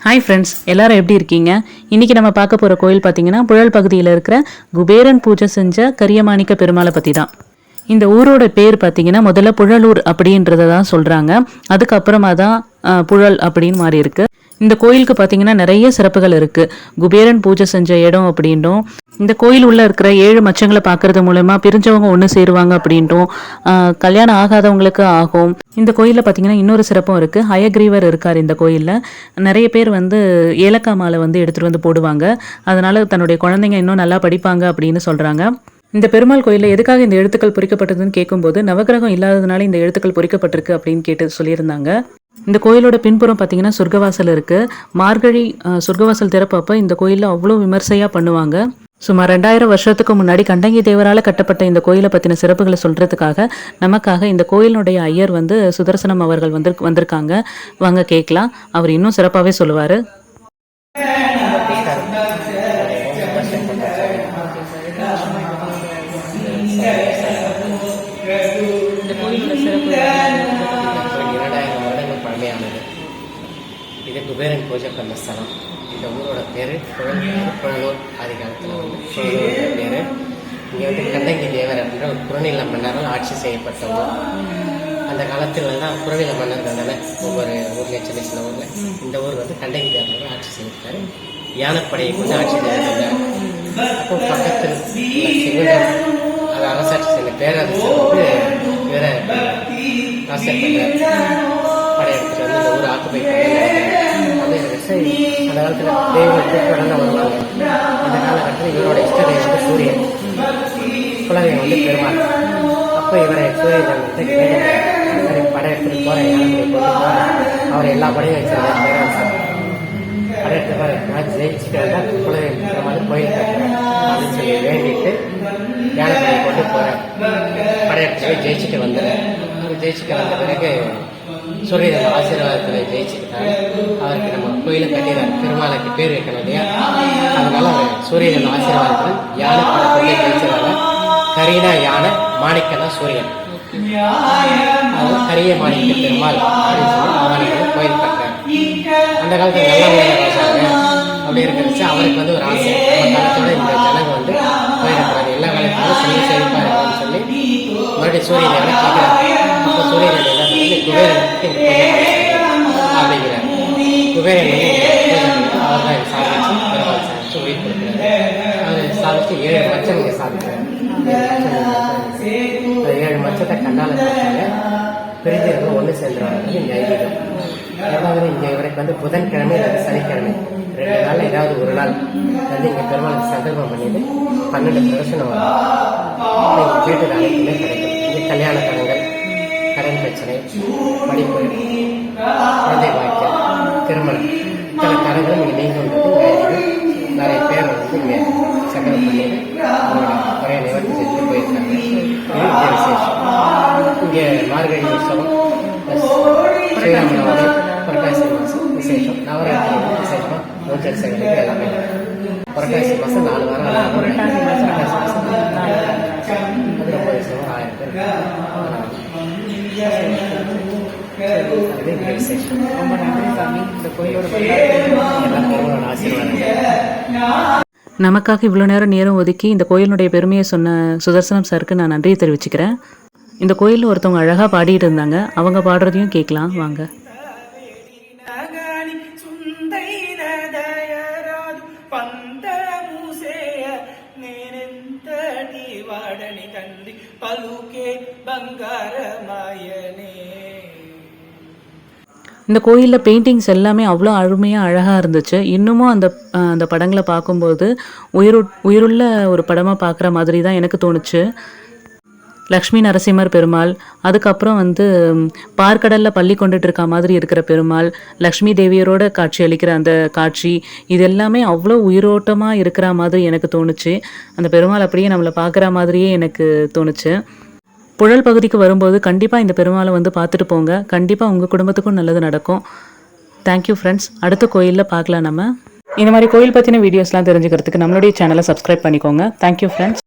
Hi friends எல்லாரும் எப்படி இருக்கீங்க? இன்னைக்கு நம்ம பார்க்க போகிற கோயில் பார்த்தீங்கன்னா புழல் பகுதியில் இருக்கிற குபேரன் பூஜை செஞ்ச கரியமாணிக்க பெருமாளை பற்றி தான் இந்த ஊரோட பேர் பார்த்தீங்கன்னா முதல்ல புழலூர் அப்படின்றத தான் சொல்கிறாங்க அதுக்கப்புறமா தான் புழல் அப்படின்னு மாறி இருக்கு. இந்த கோயிலுக்கு பார்த்தீங்கன்னா நிறைய சிறப்புகள் இருக்குது குபேரன் பூஜை செஞ்ச இடம் அப்படின்னும் இந்த கோயில் உள்ள இருக்கிற ஏழு மச்சங்களை பார்க்கறது மூலமா பிரிஞ்சவங்க ஒன்று சேருவாங்க அப்படின்ட்டும் கல்யாணம் ஆகாதவங்களுக்கு ஆகும். இந்த கோயிலில் பார்த்தீங்கன்னா இன்னொரு சிறப்பும் இருக்கு. ஹயக்ரீவர் இருக்கார் இந்த கோயிலில். நிறைய பேர் வந்து ஏலக்காய் மாலை வந்து எடுத்துட்டு வந்து போடுவாங்க. அதனால தன்னுடைய குழந்தைங்க இன்னும் நல்லா படிப்பாங்க அப்படின்னு சொல்றாங்க. இந்த பெருமாள் கோயிலில் எதுக்காக இந்த எழுத்துக்கள் பொறிக்கப்பட்டதுன்னு கேட்கும்போது நவகிரகம் இல்லாததுனால இந்த எழுத்துக்கள் பொறிக்கப்பட்டிருக்கு அப்படின்னு கேட்டு சொல்லியிருந்தாங்க. இந்த கோயிலோட பின்புறம் பார்த்தீங்கன்னா சொர்க்கவாசல் இருக்கு. மார்கழி சொர்க்கவாசல் திறப்பப்ப இந்த கோயிலில் அவ்வளோ விமர்சையாக பண்ணுவாங்க. சுமார் ரெண்டாயிரம் வருஷத்துக்கு முன்னாடி கண்டங்கி தேவரால் கட்டப்பட்ட இந்த கோயிலை பற்றின சிறப்புகளை சொல்கிறதுக்காக நமக்காக இந்த கோயிலினுடைய ஐயர் வந்து சுதர்சனம் அவர்கள் வந்து வந்திருக்காங்க. வாங்க கேட்கலாம். அவர் இன்னும் சிறப்பாகவே சொல்லுவார். இந்த கோயிலில் சிறப்பு இரண்டாயிரம் வருடங்கள் பழமையானது. இது குபேரன் பூஜை பண்ண ஸ்தலம் இந்த ஊரோட பேர் புழல் புழலூர் ஆதி காலத்தில் வந்து புழலூர் பேர். இங்கே வந்து கண்ணங்கி தேவர் அப்படின்ற ஒரு புறநில மன்னரால் ஆட்சி செய்யப்பட்ட ஊர் அந்த காலத்தில் தான் புறநில மன்னர்கள் தானே ஒவ்வொரு ஊர்லேயும் சின்ன சின்ன ஊரில் இந்த ஊர் வந்து கண்டங்கி தேவர் ஆட்சி செய்திருக்காரு. யானைப்படையை கொண்டு ஆட்சி செய்திருக்காரு. அப்போ பக்கத்தில் உள்ள அது அரசாட்சி செய்த பேரரசர் வந்து இவரை ஆசைப்பட்டார் படையெடுத்துட்டு வந்து இந்த ஊர் ஆக்குபை பண்ணி சரி அந்த காலத்தில் தெய்வத்தை கூப்பிடலாம் வருவாங்க அந்த காலகட்டத்தில் இவரோட இஷ்ட தெய்வம் வந்து சூரியன் குலதெய்வம் வந்து பெருமாள். அப்போ இவரை சூரிய தெய்வத்தை கேட்டு படையெடுத்துட்டு போகிறேன் யானை போகிறேன் அவர் எல்லா படையும் வச்சிருக்காரு பேரரசர் படையெடுத்து பாரு. நான் ஜெயிச்சுட்டு வந்தால் குலதெய்வம் பெருமாள் கோயில் கட்டுறேன் அப்படின்னு சொல்லி வேண்டிட்டு ஞானத்தை கொண்டு போகிறேன் படையெடுத்து போய் ஜெயிச்சுட்டு வந்துடுறேன் ஜெயிச்சுட்டு வந்த பிறகு சூரியன் ஆசீர்வாதத்தில் ஜெயிச்சுக்கிட்டாரு. அவருக்கு நம்ம கோயிலை கட்டிடுறாரு. பெருமாளுக்கு பேர் வைக்கணும் இல்லையா? அதனால அவர் சூரியன் ஆசீர்வாதத்தில் யானை படத்தை ஜெயிச்சதால கரீனா யானை மாணிக்கனா சூரியன். அது கரிய மாணிக்க பெருமாள் அப்படின்னு சொல்லி அவனை கோயில் கட்டுறாரு அந்த காலத்துல நல்லா ராசாங்க அப்படி இருக்கிறச்சு அவருக்கு வந்து ஒரு ஆசை. நம்ம காலத்தோட இந்த ஜனங்க வந்து போயிருக்கிறாங்க எல்லா காலத்திலும் செல்வ செழிப்பா இருக்கும்னு சொல்லி மறுபடியும் சூரியன் தேவனை என்ன அப்படிங்கிறார் குபேரன் வந்து சாதிச்சு பெருமாள் சாதிச்சு உயிர் கொடுக்குறாரு சாதிச்சு ஏழு மச்சம் இங்க சாதிக்கிறார் ஏழு மச்சத்தை கண்ணால பார்த்தாங்க பிரிஞ்சவங்க ஒன்று சேர்ந்துருவாங்க இங்கே ஐதீகம் ஏதாவது இங்கே இவருக்கு வந்து புதன்கிழமை அல்லது சனிக்கிழமை ரெண்டு நாள் ஏதாவது ஒரு நாள் வந்து இங்கே பெருமாளுக்கு சங்கல்பம் பண்ணிட்டு பன்னெண்டு பிரதர்சனம் வரும் இங்கே கேட்டது கிடைக்கும் இங்கே கல்யாண கடன்கள் பிரச்சனை படிப்பு குழந்தை பாக்கியம் திருமணம் இத்தனை கடன்களும் இங்கே நீங்கன்றது நிறைய பேர் வந்து இங்கே சங்கல்பம் பண்ணி அவங்களோட குறைய நிவர்த்தி செஞ்சு போயிருக்காங்க இது இங்கே விசேஷம் இங்கே மார்கழி உற்சவம் ப்ளஸ் ஸ்ரீராமநவமி புரட்டாசி மாதம் விசேஷம் நவராத்திரி விசேஷம் ஊஞ்சல் சேகரிப்பு எல்லாமே புரட்டாசி மாதம் நாலு வாரம் புரட்டாசி மாசம் புரட்டாசி மாதம் நாலு வாரம். அது ரொம்ப விசேஷம் ஆயிரம் பேர் அது இங்கே விசேஷம் ரொம்ப நன்றி சாமி இந்த கோயிலோட எல்லாம் பெருமாளோட ஆசீர்வாதம் நமக்காக இவ்வளோ நேரம் நேரம் ஒதுக்கி இந்த கோயிலினுடைய பெருமையை சொன்ன சுதர்சனம் சாருக்கு நான் நன்றியை தெரிவிச்சுக்கிறேன் இந்த கோயிலில் ஒருத்தவங்க அழகாக பாடிட்டு இருந்தாங்க அவங்க பாடுறதையும் கேட்கலாம் வாங்க నగని సుందైన இந்த கோயிலில் பெயிண்டிங்ஸ் எல்லாமே அவ்வளோ அருமையாக அழகாக இருந்துச்சு. இன்னமும் அந்த அந்த படங்களை பார்க்கும்போது உயிரு உயிருள்ள ஒரு படமாக பார்க்குற மாதிரி தான் எனக்கு தோணுச்சு. லக்ஷ்மி நரசிம்மர் பெருமாள் அதுக்கப்புறம் வந்து பார்க்கடலில் பள்ளி கொண்டுட்டு இருக்க மாதிரி இருக்கிற பெருமாள் லக்ஷ்மி தேவியரோட காட்சி அளிக்கிற அந்த காட்சி இது எல்லாமே அவ்வளோ உயிரோட்டமாக இருக்கிற மாதிரி எனக்கு தோணுச்சு. அந்த பெருமாள் அப்படியே நம்மளை பார்க்குற மாதிரியே எனக்கு தோணுச்சு. புழல் பகுதிக்கு வரும்போது கண்டிப்பாக இந்த பெருமாளை வந்து பார்த்துட்டு போங்க. கண்டிப்பாக உங்கள் குடும்பத்துக்கும் நல்லது நடக்கும். தேங்க்யூ ஃப்ரெண்ட்ஸ் அடுத்த கோயிலில் பார்க்கலாம் நம்ம. இந்த மாதிரி கோயில் பற்றின வீடியோஸ்லாம் தெரிஞ்சுக்கிறதுக்கு நம்மளுடைய சேனலை சப்ஸ்கிரைப் பண்ணிக்கோங்க. Thank you friends